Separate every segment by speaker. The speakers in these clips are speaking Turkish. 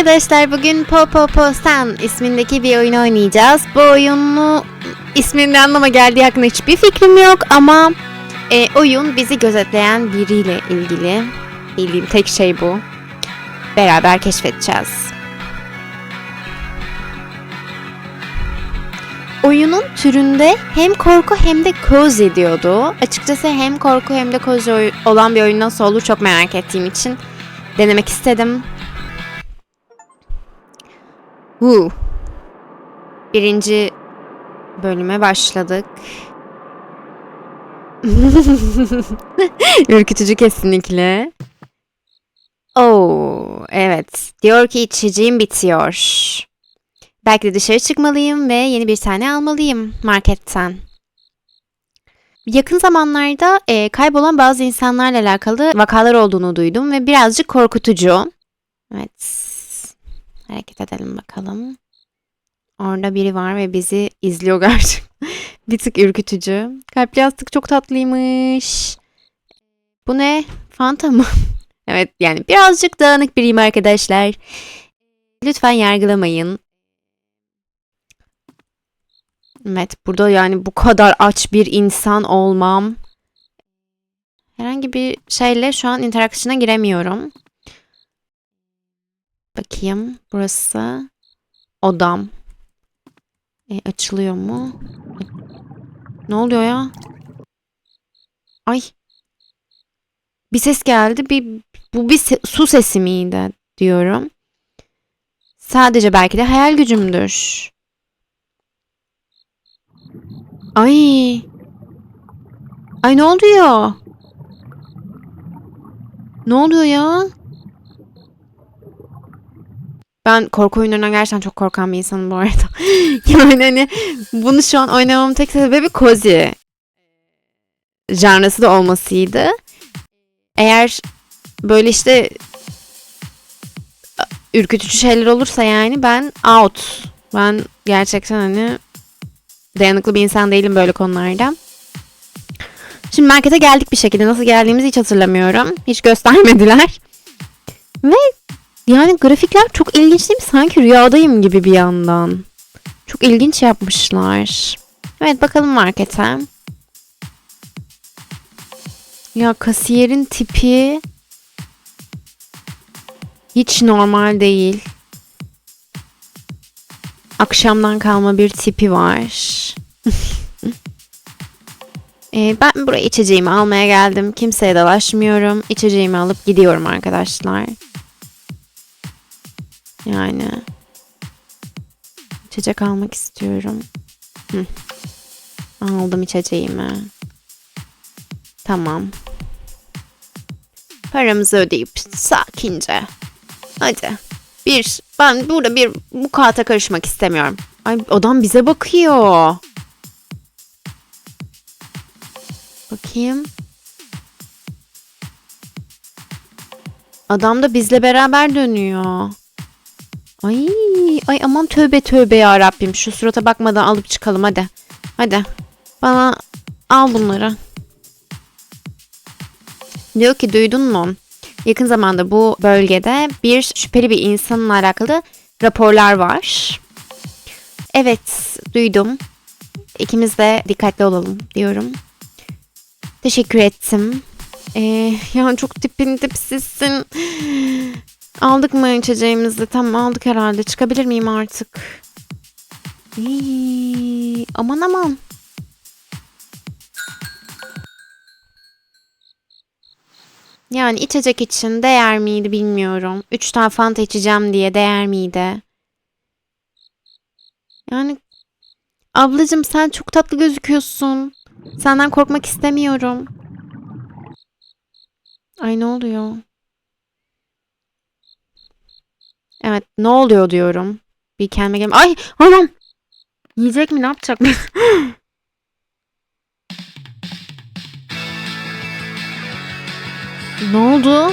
Speaker 1: arkadaşlar bugün Po Po Po San ismindeki bir oyun oynayacağız. Bu oyunu isminin anlama geldiği hakkında hiçbir fikrim yok ama e, oyun bizi gözetleyen biriyle ilgili. Bildiğim tek şey bu. Beraber keşfedeceğiz. Oyunun türünde hem korku hem de cozy ediyordu. Açıkçası hem korku hem de oy- olan bir oyun nasıl olur çok merak ettiğim için denemek istedim. Woo. Birinci bölüme başladık. Ürkütücü kesinlikle. Oo, evet. Diyor ki içeceğim bitiyor. Belki de dışarı çıkmalıyım ve yeni bir tane almalıyım marketten. Yakın zamanlarda e, kaybolan bazı insanlarla alakalı vakalar olduğunu duydum ve birazcık korkutucu. Evet. Hareket edelim bakalım. Orada biri var ve bizi izliyor gerçekten. bir tık ürkütücü. Kalpli yastık çok tatlıymış. Bu ne? Fanta mı? evet yani birazcık dağınık biriyim arkadaşlar. Lütfen yargılamayın. Evet burada yani bu kadar aç bir insan olmam. Herhangi bir şeyle şu an interaksiyona giremiyorum. Bakayım burası odam. E, açılıyor mu? Ne oluyor ya? Ay. Bir ses geldi. Bir bu bir se- su sesi miydi diyorum. Sadece belki de hayal gücümdür. Ay. Ay ne oluyor? Ne oluyor ya? Ben korku oyunlarından gerçekten çok korkan bir insanım bu arada. yani hani bunu şu an oynamamın tek sebebi cozy janrası da olmasıydı. Eğer böyle işte ürkütücü şeyler olursa yani ben out. Ben gerçekten hani dayanıklı bir insan değilim böyle konularda. Şimdi markete geldik bir şekilde. Nasıl geldiğimizi hiç hatırlamıyorum. Hiç göstermediler. Ve yani grafikler çok ilginç değil mi? Sanki rüyadayım gibi bir yandan. Çok ilginç yapmışlar. Evet bakalım markete. Ya kasiyerin tipi hiç normal değil. Akşamdan kalma bir tipi var. Ee, ben buraya içeceğimi almaya geldim. Kimseye dalaşmıyorum. İçeceğimi alıp gidiyorum arkadaşlar. Yani içecek almak istiyorum. Hı. Aldım içeceğimi. Tamam. Paramızı ödeyip sakince. Hadi. Bir. Ben burada bir bu kağıta karışmak istemiyorum. Ay adam bize bakıyor. Bakayım. Adam da bizle beraber dönüyor. Ay, ay aman tövbe tövbe ya Rabbim. Şu surata bakmadan alıp çıkalım hadi. Hadi. Bana al bunları. Diyor ki duydun mu? Yakın zamanda bu bölgede bir şüpheli bir insanla alakalı raporlar var. Evet, duydum. İkimiz de dikkatli olalım diyorum. Teşekkür ettim. Ee, ya çok tipin tipsizsin. Aldık mı içeceğimizi? Tamam aldık herhalde. Çıkabilir miyim artık? İyi, aman aman. Yani içecek için değer miydi bilmiyorum. Üç tane fanta içeceğim diye değer miydi? Yani ablacığım sen çok tatlı gözüküyorsun. Senden korkmak istemiyorum. Ay ne oluyor? Evet ne oluyor diyorum. Bir kendime gel. Ay anam. Yiyecek mi ne yapacak? ne oldu?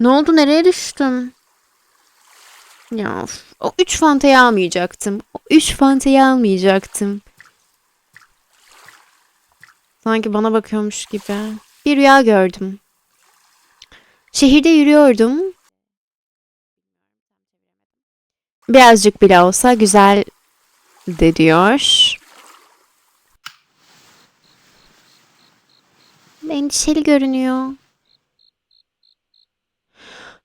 Speaker 1: Ne oldu nereye düştüm? Ya o üç fantayı almayacaktım. O üç fantayı almayacaktım. Sanki bana bakıyormuş gibi. Bir rüya gördüm. Şehirde yürüyordum. Birazcık bile olsa güzel de diyor. Endişeli görünüyor.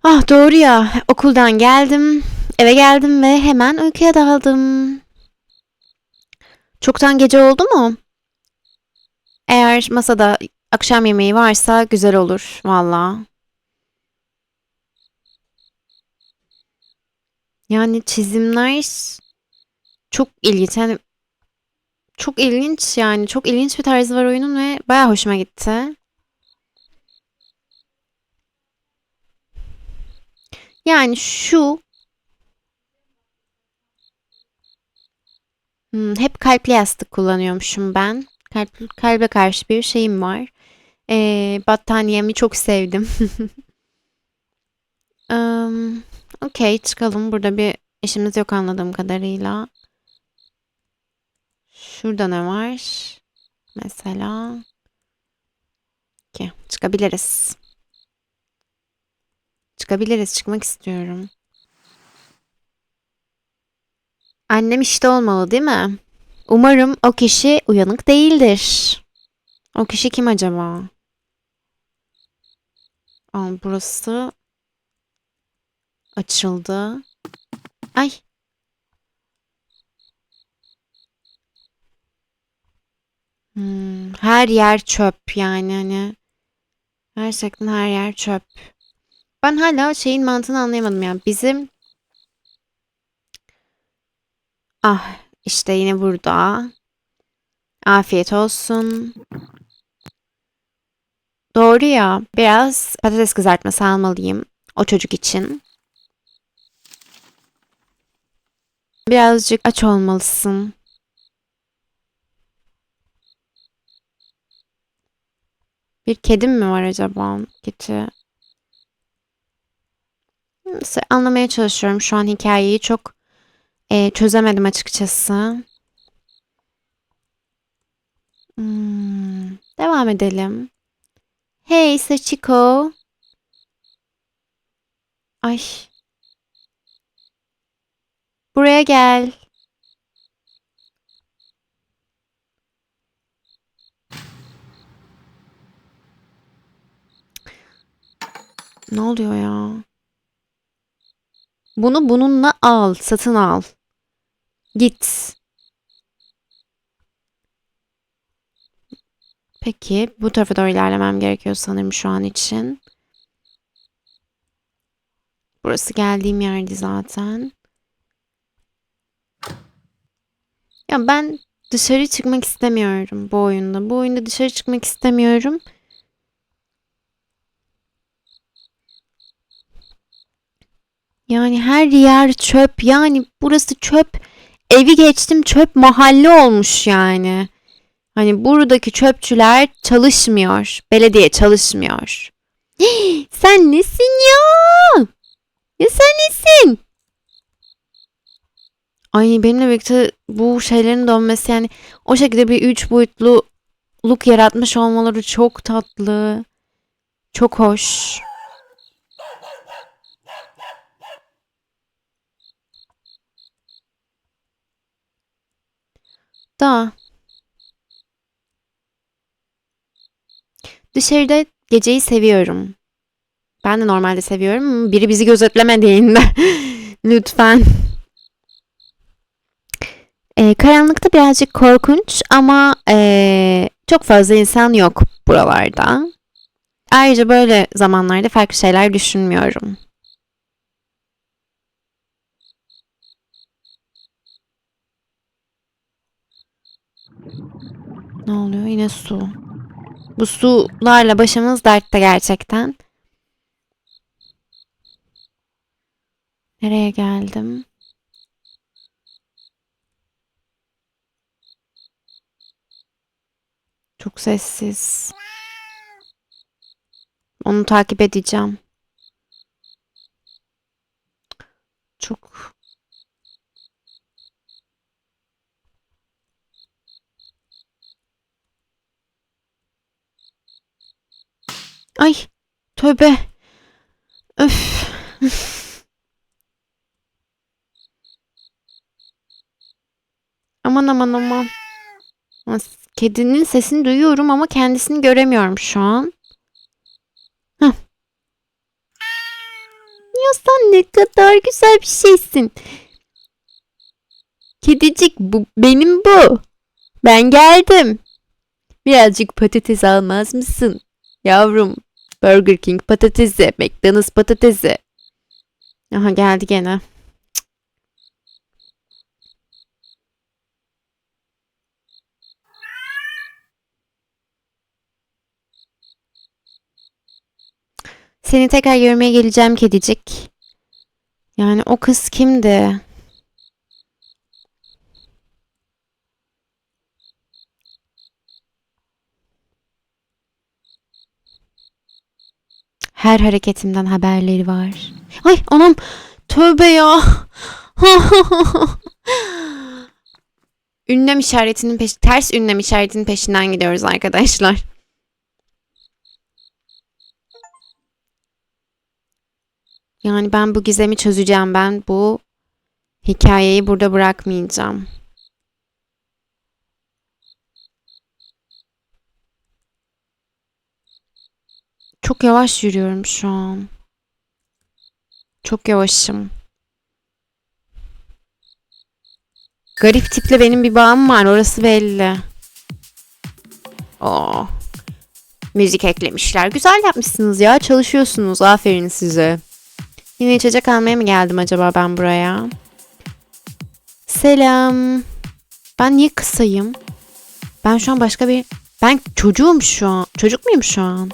Speaker 1: Ah doğru ya. Okuldan geldim. Eve geldim ve hemen uykuya daldım. Çoktan gece oldu mu? Eğer masada akşam yemeği varsa güzel olur valla. Yani çizimler çok ilginç. Yani çok ilginç yani. Çok ilginç bir tarzı var oyunun ve baya hoşuma gitti. Yani şu Hmm, hep kalpli yastık kullanıyormuşum ben. Kalp, kalbe karşı bir şeyim var. Ee, battaniyemi çok sevdim. um, Okey çıkalım. Burada bir işimiz yok anladığım kadarıyla. Şurada ne var? Mesela. Okey çıkabiliriz. Çıkabiliriz. Çıkmak istiyorum. Annem işte olmalı değil mi? Umarım o kişi uyanık değildir. O kişi kim acaba? Aa, burası açıldı. Ay. Hmm, her yer çöp yani hani. Gerçekten her yer çöp. Ben hala şeyin mantığını anlayamadım ya. Bizim Ah işte yine burada. Afiyet olsun. Doğru ya. Biraz patates kızartması almalıyım. O çocuk için. Birazcık aç olmalısın. Bir kedim mi var acaba? Keçi. Neyse, anlamaya çalışıyorum şu an hikayeyi çok e, çözemedim açıkçası. Hmm, devam edelim. Hey Sachiko. Ay. Buraya gel. Ne oluyor ya? Bunu bununla al, satın al. Git. Peki, bu tarafa doğru ilerlemem gerekiyor sanırım şu an için. Burası geldiğim yerdi zaten. Ya ben dışarı çıkmak istemiyorum bu oyunda. Bu oyunda dışarı çıkmak istemiyorum. Yani her yer çöp. Yani burası çöp. Evi geçtim çöp mahalle olmuş yani. Hani buradaki çöpçüler çalışmıyor. Belediye çalışmıyor. sen nesin ya? Ya sen nesin? Ay benimle birlikte bu şeylerin dönmesi yani o şekilde bir üç boyutlu look yaratmış olmaları çok tatlı. Çok hoş. Da dışarıda geceyi seviyorum. Ben de normalde seviyorum. Biri bizi gözetlemediğinde lütfen. Ee, karanlıkta birazcık korkunç ama ee, çok fazla insan yok buralarda. Ayrıca böyle zamanlarda farklı şeyler düşünmüyorum. Ne oluyor? Yine su. Bu sularla başımız dertte gerçekten. Nereye geldim? Çok sessiz. Onu takip edeceğim. Çok Ay tövbe. Öf. aman aman aman. Kedinin sesini duyuyorum ama kendisini göremiyorum şu an. Hah. Ya sen ne kadar güzel bir şeysin. Kedicik bu benim bu. Ben geldim. Birazcık patates almaz mısın? Yavrum. Burger King patatesi, McDonald's patatesi. Aha geldi gene. Seni tekrar görmeye geleceğim kedicik. Yani o kız kimdi? Her hareketimden haberleri var. Ay anam tövbe ya. ünlem işaretinin peş ters ünlem işaretinin peşinden gidiyoruz arkadaşlar. Yani ben bu gizemi çözeceğim. Ben bu hikayeyi burada bırakmayacağım. Çok yavaş yürüyorum şu an. Çok yavaşım. Garip tiple benim bir bağım var. Orası belli. Oo. Müzik eklemişler. Güzel yapmışsınız ya. Çalışıyorsunuz. Aferin size. Yine içecek almaya mı geldim acaba ben buraya? Selam. Ben niye kısayım? Ben şu an başka bir... Ben çocuğum şu an. Çocuk muyum şu an?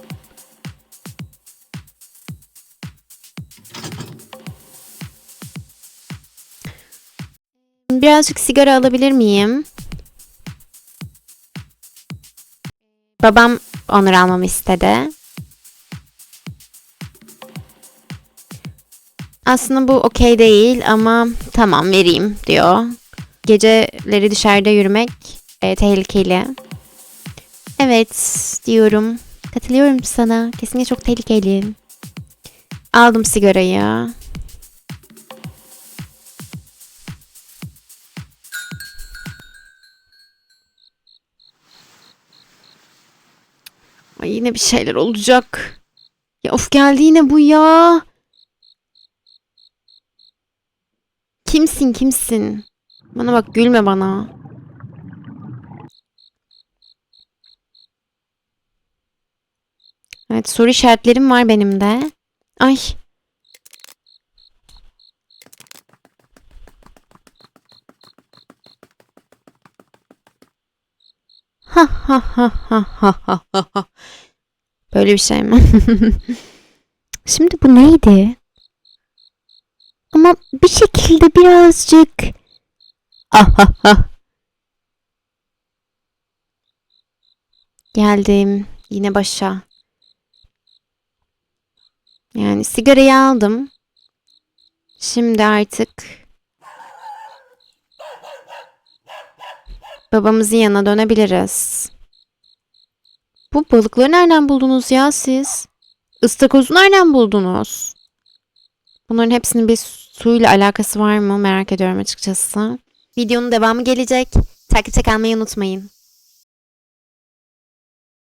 Speaker 1: Birazcık sigara alabilir miyim? Babam onur almamı istedi. Aslında bu okey değil ama tamam vereyim diyor. Geceleri dışarıda yürümek e, tehlikeli. Evet diyorum. Katılıyorum sana. Kesinlikle çok tehlikeli. Aldım sigarayı. Ay yine bir şeyler olacak. Ya of geldi yine bu ya. Kimsin kimsin? Bana bak gülme bana. Evet soru işaretlerim var benim de. Ay. Ha ha ha ha ha ha ha. Böyle bir şey mi? Şimdi bu neydi? Bir şekilde birazcık ah ah. Geldim yine başa. Yani sigarayı aldım. Şimdi artık babamızın yanına dönebiliriz. Bu balıkları nereden buldunuz ya siz? Istakozu nereden buldunuz? Bunların hepsinin bir suyla alakası var mı merak ediyorum açıkçası. Videonun devamı gelecek. Takipte kalmayı unutmayın.